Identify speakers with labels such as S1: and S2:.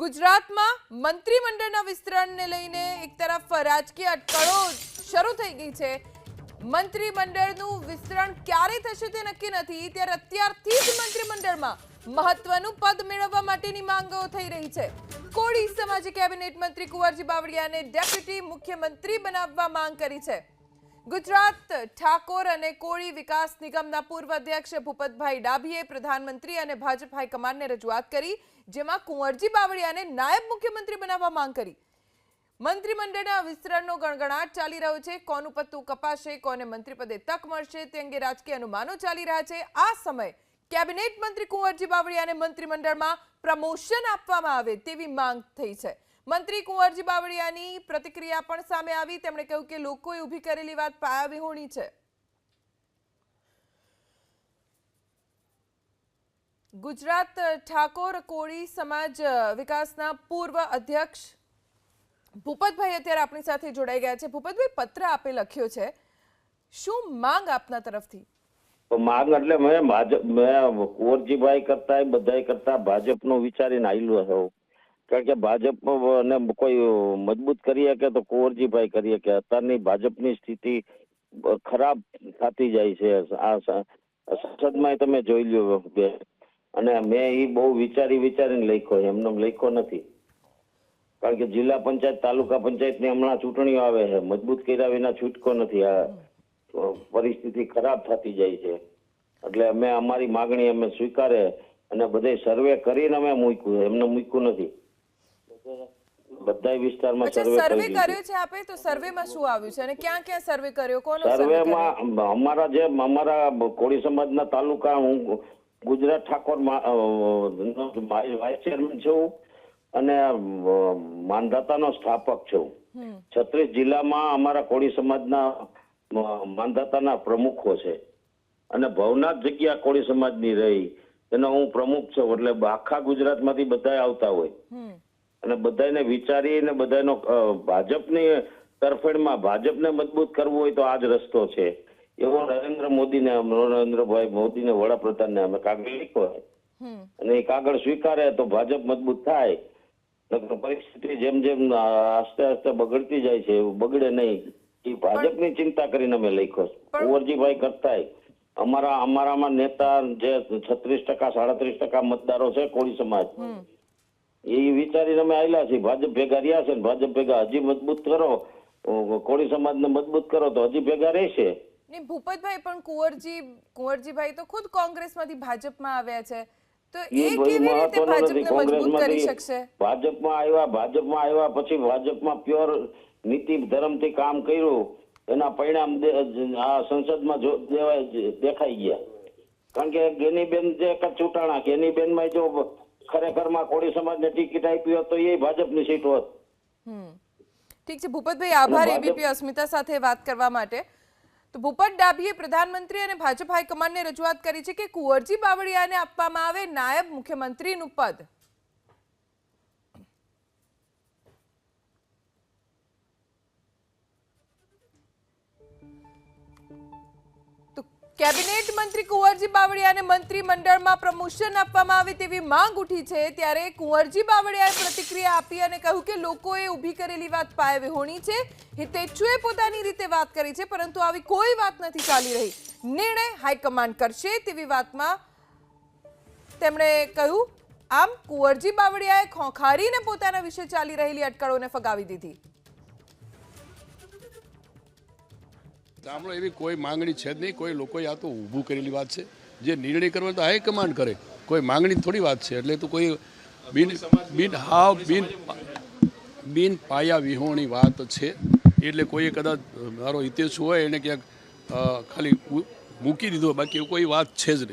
S1: ગુજરાતમાં મંત્રીમંડળના વિસ્તરણને લઈને એક તરફ રાજકીય અટકળો શરૂ થઈ ગઈ છે. મંત્રીમંડળનું વિસ્તરણ ક્યારે થશે તે નક્કી નથી, ત્યારે અત્યારથી જ મંત્રીમંડળમાં મહત્વનું પદ મેળવવા માટેની માંગો થઈ રહી છે. કોળી સમાજે કેબિનેટ મંત્રી કુંવરજી બાવળિયાને ડેપ્યુટી મુખ્યમંત્રી બનાવવા માંગ કરી છે. ગુજરાત ઠાકોર અને કોળી વિકાસ નિગમના પૂર્વ અધ્યક્ષ ભૂપતભાઈ ડાભીએ પ્રધાનમંત્રી અને ભાજપ હાઈકમાન્ડને રજૂઆત કરી, જેમાં કુંવરજી બાવળિયાને નાયબ મુખ્યમંત્રી બનાવવા માંગ કરી. મંત્રીમંડળના વિસ્તરણનો ગણગણાટ ચાલી રહ્યો છે. કોનું પત્તું કપાશે, કોને મંત્રીપદે તક મળશે, તે અંગે રાજકીય અનુમાનો ચાલી રહ્યા છે. આ સમયે કેબિનેટ મંત્રી કુંવરજી બાવળિયાને મંત્રીમંડળમાં પ્રમોશન આપવામાં આવે તેવી માંગ થઈ છે. મંત્રી કુંવરજી બાવળિયાની પ્રતિક્રિયા પણ સામે આવી. તેમણે કહ્યું કે લોકોએ ઊભી કરેલી વાત પાયાવિહોણી છે. ગુજરાત ઠાકોર કોળી સમાજ વિકાસના પૂર્વ અધ્યક્ષ ભૂપતભાઈ અત્યારે આપણી સાથે જોડાઈ ગયા છે. ભૂપતભાઈ, પત્ર આપે લખ્યો છે. શું માંગ આપના તરફથી?
S2: માંગ એટલે મેં ભાજપ મેં કુંવરજીભાઈ કરતા બધાય કરતા ભાજપનો વિચારીને આવેલું છું કારણ કે ભાજપ ને કોઈ મજબૂત કરી શકે તો કુંવરજીભાઈ કરી શકે અત્યારની ભાજપની સ્થિતિ ખરાબ થતી જાય છે. આ સંસદમાં તમે જોઈ લ્યો અને મેં એ બહુ વિચારી વિચારીને લખ્યો એમનો લખ્યો નથી. કારણ કે જિલ્લા પંચાયત, તાલુકા પંચાયતની હમણાં ચૂંટણીઓ આવે છે. મજબૂત કર્યા વિના છૂટકો નથી. આ પરિસ્થિતિ ખરાબ થતી જાય છે. એટલે અમે અમારી માગણી અમે સ્વીકારે અને બધે સર્વે કરીને અમે મૂક્યું એમને મૂક્યું નથી. બધા વિસ્તારમાં સર્વે
S1: સર્વે કર્યો છે. આપે? તો સર્વેમાં શું આવ્યું છે અને ક્યાં ક્યાં સર્વે કર્યો? કોનો
S2: સર્વેમાં અમારા જે અમારા કોળી સમાજના તાલુકા હું ગુજરાત ઠાકોર વાઇસ ચેરમેન છું અને માનધાતાનો સ્થાપક છું. છત્રીસ જિલ્લામાં અમારા કોળી સમાજના માનધાતાના પ્રમુખો છે. અને ભવનાથ જગ્યા કોળી સમાજની રહી. એનો હું પ્રમુખ છું એટલે આખા ગુજરાતમાંથી બધા આવતા હોય. અને બધાને વિચારીને બધાનો ભાજપની તરફેણમાં ભાજપને મજબૂત કરવું હોય તો આ જ રસ્તો છે. એવો નરેન્દ્ર મોદીને નરેન્દ્રભાઈ મોદીને વડાપ્રધાનને અમે કાગળ
S1: લીધો
S2: અને એ કાગળ સ્વીકારે તો ભાજપ મજબૂત થાય. પરિસ્થિતિ જેમ જેમ આસ્તે આસ્તે બગડતી જાય છે બગડે નહીં. એ ભાજપની ચિંતા કરીને અમે લખ્યો કુંવરજીભાઈ કરતાય. અમારા અમારામાં નેતા જે છત્રીસ ટકા સાડત્રીસ ટકા મતદારો છે કોળી સમાજ એ વિચારીને અમે આવેલા છીએ ભાજપ ભેગા રહ્યા છે ભાજપ ભેગા હજી મજબૂત કરો કોળી સમાજને મજબૂત કરો તો હજી ભેગા રહેશે.
S1: ને ભૂપતભાઈ પણ કુંવરજી કુંવરજીભાઈ તો ખુદ કોંગ્રેસમાંથી ભાજપમાં આવ્યા છે. તો એ
S2: એ
S1: કેવી રીતે ભાજપને મજબૂત કરી શકશે?
S2: ભાજપમાં આવ્યા ભાજપમાં આવ્યા પછી ભાજપમાં પ્યોર નીતિ ધર્મથી કામ કર્યું. એના પરિણામ આ સંસદમાં જો દેખાઈ ગયા. કારણ કે ગેનીબેન જે એક ચૂંટાણા ગેનીબેનમાં જો ખરેખરમાં કોળી સમાજને ટિકિટ આપી હોત તો એ ભાજપની સીટ હોત.
S1: ઠીક છે ભૂપતભાઈ આભાર એબીપી અસ્મિતા સાથે વાત કરવા માટે. તો ભૂપત ડાભીએ પ્રધાનમંત્રી અને ભાજપ હાઈકમાન્ડને રજૂઆત કરી છે કે કુંવરજી બાવળિયાને આપવામાં આવે નાયબ મુખ્યમંત્રીનું પદ. કેબિનેટ મંત્રી કુંવરજી બાવળિયાને મંત્રીમંડળમાં પ્રમોશન આપવામાં આવે તેવી માંગ ઉઠી છે, ત્યારે કુંવરજી બાવળિયાએ પ્રતિક્રિયા આપી અને કહ્યું કે લોકોએ ઊભી કરેલી વાત પાયે વિહોણી છે, હિતેચ્છુએ પોતાની રીતે વાત કરી છે, પરંતુ આવી કોઈ વાત નથી ચાલી રહી. નિર્ણય હાઈકમાન્ડ કરશે તેવી વાતમાં તેમણે કહ્યું, આમ કુંવરજી બાવળિયાએ ખોંખારીને પોતાના વિશે ચાલી રહેલી અટકળોને ફગાવી દીધી.
S3: ગામડો એવી કોઈ માંગણી છે જ નહીં. કોઈ લોકોએ આ તો ઊભું કરેલી વાત છે. જે નિર્ણય કરવાનો તો હાઈકમાન્ડ કરે. કોઈ માંગણી થોડી વાત છે. એટલે તો કોઈ બિન બિન હાવ બિન બિન પાયા વિહોણી વાત છે. એટલે કોઈએ કદાચ મારો હિતેશ હોય એને ક્યાંક ખાલી મૂકી દીધો. બાકી કોઈ વાત છે જ નહીં.